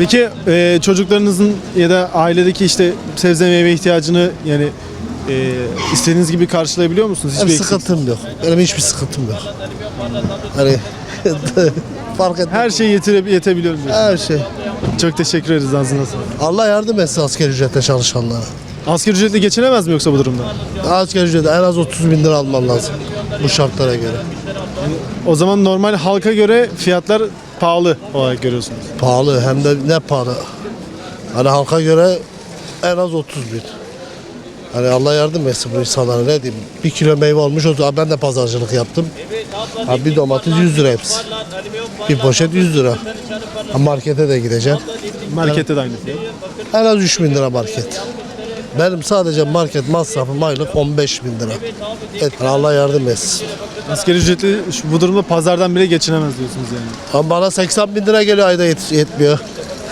Peki e, çocuklarınızın ya da ailedeki işte sebze meyve ihtiyacını yani e, istediğiniz gibi karşılayabiliyor musunuz? Hiçbir eksik- sıkıntım yok. Benim hiçbir sıkıntım yok. Hani fark etmez. Her şey yetire, yetebiliyorum diyorsunuz. Her şey. Çok teşekkür ederiz ağzına sağlık. Allah yardım etsin asgari ücretle çalışanlara. Asgari ücretle geçinemez mi yoksa bu durumda? Asgari ücreti en az 30 bin lira alman lazım. Bu şartlara göre. O zaman normal halka göre fiyatlar pahalı olarak görüyorsunuz. Pahalı hem de ne pahalı. Hani halka göre en az 30 bin. Hani Allah yardım etsin bu insanlara ne diyeyim. Bir kilo meyve olmuş o zaman ben de pazarcılık yaptım. Ha, bir domates 100 lira hepsi. Bir poşet 100 lira. Ha, markete de gideceğim. Markette de aynı fiyat. En az 3 bin lira market. Benim sadece market masrafım aylık 15 bin lira. Et, Allah yardım etsin. Asgari ücretli şu- bu durumda pazardan bile geçinemez diyorsunuz yani. Ama bana 80 bin lira geliyor ayda yet- yetmiyor.